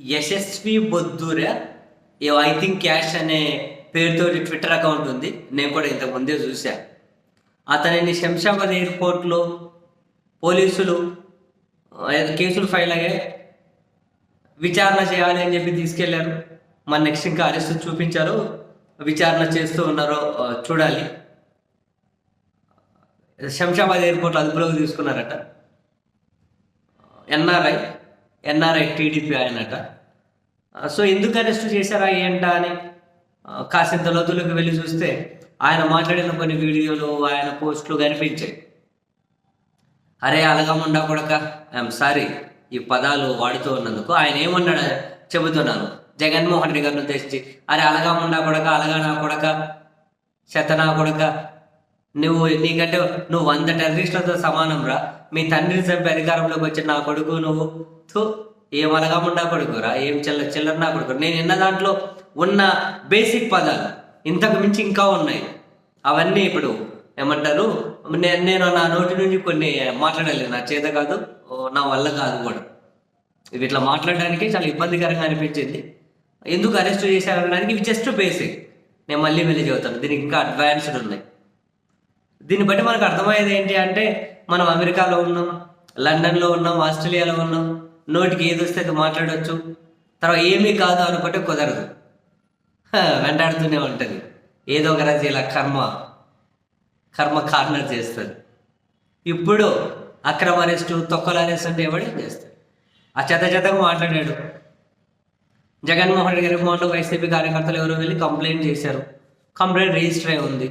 Yashasvi Boddura. I think cash అనే పేరుతో Twitter account ఉంది. నేను కూడా ఇంతకు ముందే చూసా అతనిని శంషాబాద్ ఎయిర్పోర్ట్లో పోలీసులు కేసులు ఫైల్ అయ్యాయి. విచారణ చేయాలి అని చెప్పి తీసుకెళ్ళారు. మన నెక్స్ట్ ఇంకా అరెస్ట్ చూపించారు. విచారణ చేస్తూ ఉన్నారో చూడాలి. శంషాబాద్ ఎయిర్పోర్ట్ అదుపులోకి తీసుకున్నారట. ఎన్ఆర్ఐ. ఎన్ఆర్ఐ టీడీపీ ఆయనట. సో ఎందుకు అరెస్ట్ చేశారా ఏంటా అని కాసింత లోతులకు వెళ్ళి చూస్తే ఆయన మాట్లాడిన కొన్ని వీడియోలు ఆయన పోస్టులు కనిపించాయి. అరే అలగముండా కొడక ఐఎమ్ సారీ ఈ పదాలు వాడుతూ ఉన్నందుకు ఆయన ఏమన్నాడు చెబుతున్నాను. జగన్మోహన్ రెడ్డి గారిని ఉద్దేశించి అరే అలగముండా కొడక అలగా నా కొడక శతనా కొడక నువ్వు నీకంటే నువ్వు వంద టెర్రరిస్టులతో సమానం రా. మీ తండ్రిని చంపి అధికారంలోకి వచ్చిన నా కొడుకు నువ్వు. తో ఏం అలగముండా కొడుకురా ఏం చిల్ల చిల్లర నా కొడుకు నేను విన్న దాంట్లో ఉన్న బేసిక్ పదాలు ఇంతకు మించి ఇంకా ఉన్నాయి. అవన్నీ ఇప్పుడు ఏమంటారు? నేను నేను నా నోటి నుంచి కొన్ని మాట్లాడలేదు. నా చేత కాదు ఓ, నా వల్ల కాదు కూడా. ఇవి ఇట్లా మాట్లాడడానికి చాలా ఇబ్బందికరంగా అనిపించింది. ఎందుకు అరెస్ట్ చేశారనడానికి ఇవి జస్ట్ బేసిక్ నేను మళ్ళీ మళ్ళీ చదువుతాను దీనికి ఇంకా అడ్వాన్స్డ్ ఉన్నాయి. దీన్ని బట్టి మనకు అర్థమయ్యేది ఏంటి అంటే మనం అమెరికాలో ఉన్నాం లండన్లో ఉన్నాం ఆస్ట్రేలియాలో ఉన్నాం నోటికి ఏది వస్తే అది మాట్లాడవచ్చు తర్వాత ఏమీ కాదు అనుకుంటే కుదరదు. వెంటాడుతూనే ఉంటుంది. ఏదో ఒక రోజు ఇలా కర్మ కర్మ కార్నర్ చేస్తుంది. ఇప్పుడు అక్రమ అరెస్టు తొక్కల అరెస్ట్ అంటే ఎవడేం చేస్తాడు? ఆ చెత్త చెత్తగా మాట్లాడాడు. జగన్మోహన్ రెడ్డి గారి మొన్న వైసీపీ కార్యకర్తలు ఎవరో వెళ్ళి కంప్లైంట్ చేశారు. కంప్లైంట్ రిజిస్టర్ అయి ఉంది.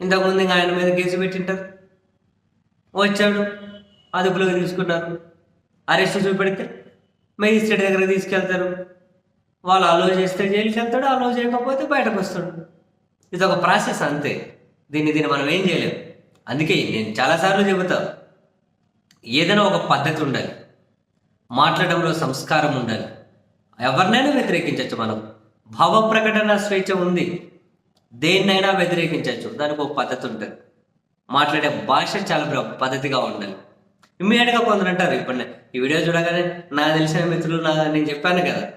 ఇంతకుముందు ఇంకా ఆయన మీద కేసు పెట్టింటారు. వచ్చాడు అదుపులోకి తీసుకున్నారు. అరెస్ట్ చూపెడితే మేజిస్ట్రేట్ దగ్గర తీసుకెళ్తారు. వాళ్ళు అలో చేస్తే జైలుకి వెళ్తాడు అలో చేయకపోతే బయటకు వస్తాడు. ఇది ఒక ప్రాసెస్ అంతే. దీన్ని దీన్ని మనం ఏం చేయలేం. అందుకే నేను చాలాసార్లు చెబుతా ఏదైనా ఒక పద్ధతి ఉండాలి. మాట్లాడడంలో సంస్కారం ఉండాలి. ఎవరినైనా వ్యతిరేకించవచ్చు మనం. భావ ప్రకటన స్వేచ్ఛ ఉంది. దేన్నైనా వ్యతిరేకించవచ్చు. దానికి ఒక పద్ధతి ఉంటుంది. మాట్లాడే భాష చాలా పద్ధతిగా ఉండాలి. ఇమ్మీడియట్గా కొందరు అంటారు ఇప్పుడు ఈ వీడియో చూడగానే నాకు తెలిసిన మిత్రులు నా నేను చెప్పాను కదా.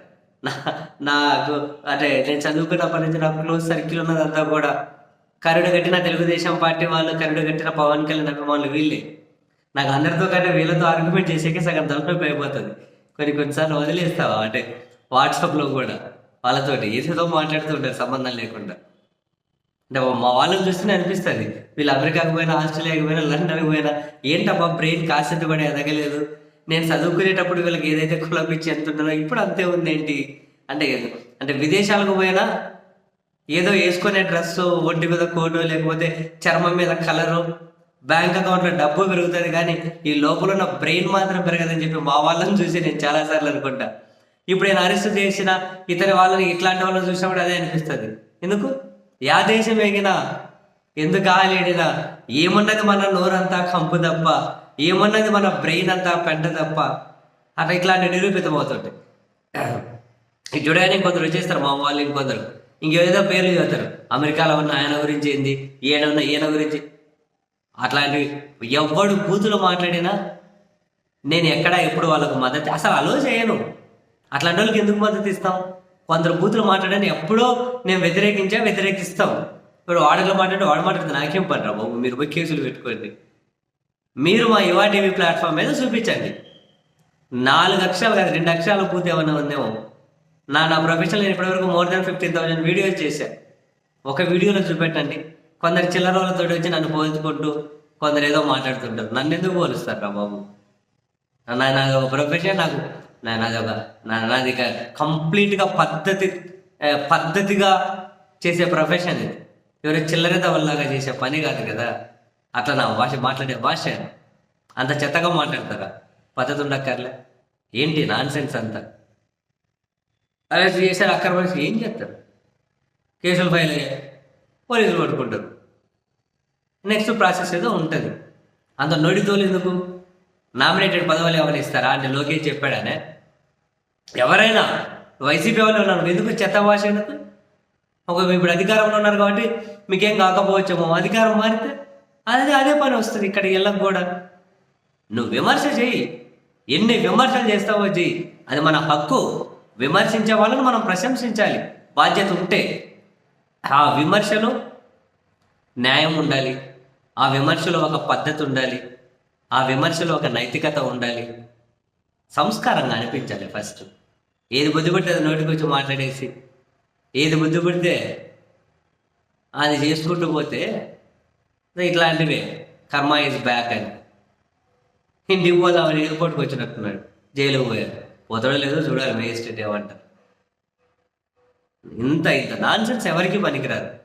నా నాకు అంటే నేను చదువుకున్నప్పటి నుంచి నాకు క్లోజ్ సర్కిల్ ఉన్నదంతా కూడా కరుడు కట్టిన తెలుగుదేశం పార్టీ వాళ్ళు కరుడు కట్టిన పవన్ కళ్యాణ్ అభిమానులు వీళ్ళే. నాకు అందరితో కంటే వీళ్ళతో ఆర్గ్యుమెంట్ చేసేకే సగం తలనొప్పి అయిపోతుంది. కొన్ని కొన్నిసార్లు వదిలేస్తావా? అంటే వాట్సాప్లో కూడా వాళ్ళతోటి ఏదేదో మాట్లాడుతూ ఉంటారు సంబంధం లేకుండా. అంటే మా వాళ్ళని చూస్తేనే అనిపిస్తుంది. వీళ్ళు అమెరికాకు పోయినా ఆస్ట్రేలియాకి పోయినా లండన్కి పోయినా ఏంటబ్బా బ్రెయిన్ కాసేపు కూడా ఎదగలేదు? నేను చదువుకునేటప్పుడు వీళ్ళకి ఏదైతే కులపిచ్చి ఎంత ఉంటుందో ఇప్పుడు అంతే ఉంది ఏంటి అంటే అంటే విదేశాలకు పోయినా ఏదో వేసుకునే డ్రెస్ ఒంటి మీద కోటు లేకపోతే చర్మం మీద కలరు బ్యాంక్ అకౌంట్లో డబ్బు పెరుగుతుంది కానీ ఈ లోపల ఉన్న బ్రెయిన్ మాత్రం పెరగదని చెప్పి మా వాళ్ళని చూసి నేను చాలాసార్లు అనుకుంటా. ఇప్పుడు నేను అరెస్ట్ చేసిన ఇతర వాళ్ళని ఇట్లాంటి వాళ్ళని చూసినప్పుడు అదే అనిపిస్తుంది. ఎందుకు? యా దేశం ఎగినా ఎందుకు ఆలేడినా ఏమున్నది మన నోరంతా కంపు తప్ప ఏమున్నది మన బ్రెయిన్ అంతా పెంట తప్ప అట్లా ఇట్లాంటి నిరూపితం అవుతుంటాయి ఇది చూడగానే ఇంకొందరు వచ్చేస్తారు మా వాళ్ళు ఇంకొందరు. ఇంకేదో పేర్లు చదువుతారు అమెరికాలో ఉన్న ఆయన గురించి ఏంది ఈయన ఉన్న ఈయన గురించి. అట్లాంటివి ఎవ్వడు బూతులు మాట్లాడినా నేను ఎక్కడ ఎప్పుడు వాళ్ళకు మద్దతు అసలు అలో చేయను. అట్లాంటి వాళ్ళకి ఎందుకు మద్దతు ఇస్తాం? కొందరు బూతులు మాట్లాడని ఎప్పుడో నేను వ్యతిరేకించా వ్యతిరేకిస్తాం. ఇప్పుడు వాడలో మాట్లాడి వాడు మాట్లాడితే నాకేం పడరా బాబు? మీరు పోయి కేసులు పెట్టుకోండి. మీరు మా యువా టీవీ ప్లాట్ఫామ్ మీద చూపించండి. నాలుగు అక్షరాలు కాదు రెండు అక్షరాలు పూర్తి ఏమన్నా ఉందేమో. నా నా ప్రొఫెషన్ నేను ఇప్పటివరకు more than fifteen thousand videos చేశా. ఒక వీడియోలో చూపెట్టండి. కొందరు చిల్లర వాళ్ళతో వచ్చి నన్ను పోల్చుకుంటూ కొందరు ఏదో మాట్లాడుతుంటారు. నన్ను ఎందుకు పోలుస్తారు రా బాబు? నా నాది ప్రొఫెషన్ నాకు నాది ఒక నా నాది కంప్లీట్గా పద్ధతి పద్ధతిగా చేసే ప్రొఫెషన్ ఇది. ఎవరు చిల్లర వల్లగా చేసే పని కాదు కదా. అట్లా నా భాష మాట్లాడే భాష. అంత చెత్తగా మాట్లాడతారా? పద్ధతి ఉండక్కర్లే. ఏంటి నాన్ సెన్స్ అంతా? అరెస్ట్ చేశారు అక్కడ మనిషి ఏం చేస్తారు? కేసులు ఫైల్ అయ్యాయి. పోలీసులు పట్టుకుంటారు. నెక్స్ట్ ప్రాసెస్ ఏదో ఉంటుంది. అంత నోటితోలు ఎందుకు? నామినేటెడ్ పదవులు ఎవరు ఇస్తారా అంటే లోకేష్ చెప్పాడనే. ఎవరైనా వైసీపీ వాళ్ళు ఉన్నారు. ఎందుకు చెత్త భాష ఎందుకు? ఒక ఇప్పుడు అధికారంలో ఉన్నారు కాబట్టి మీకేం కాకపోవచ్చేమో. అధికారం మారితే అదే అదే పని వస్తుంది ఇక్కడ ఇళ్ళకు కూడా. నువ్వు విమర్శ చేయి. ఎన్ని విమర్శలు చేస్తావో చెయ్యి అది మన హక్కు. విమర్శించే వాళ్ళని మనం ప్రశంసించాలి. బాధ్యత ఉంటే ఆ విమర్శలో న్యాయం ఉండాలి. ఆ విమర్శలో ఒక పద్ధతి ఉండాలి. ఆ విమర్శలో ఒక నైతికత ఉండాలి. సంస్కారంగా అనిపించాలి ఫస్ట్. ఏది బుద్ధి పడితే అది నోటికి వచ్చి మాట్లాడేసి ఏది బుద్ధి పడితే అది చేసుకుంటూ పోతే ఇట్లాంటివే. కర్మ ఇస్ బ్యాక్ అని. ఇంటికి పోదామని ఎయిర్పోర్ట్కి వచ్చినట్టున్నాడు. జైలుకి పోయారు పోతాడో లేదో చూడాలి మేజిస్ట్రేట్ ఏమంటారు. ఇంత ఇంత నాన్సెన్స్ ఎవరికి పనికిరాదు.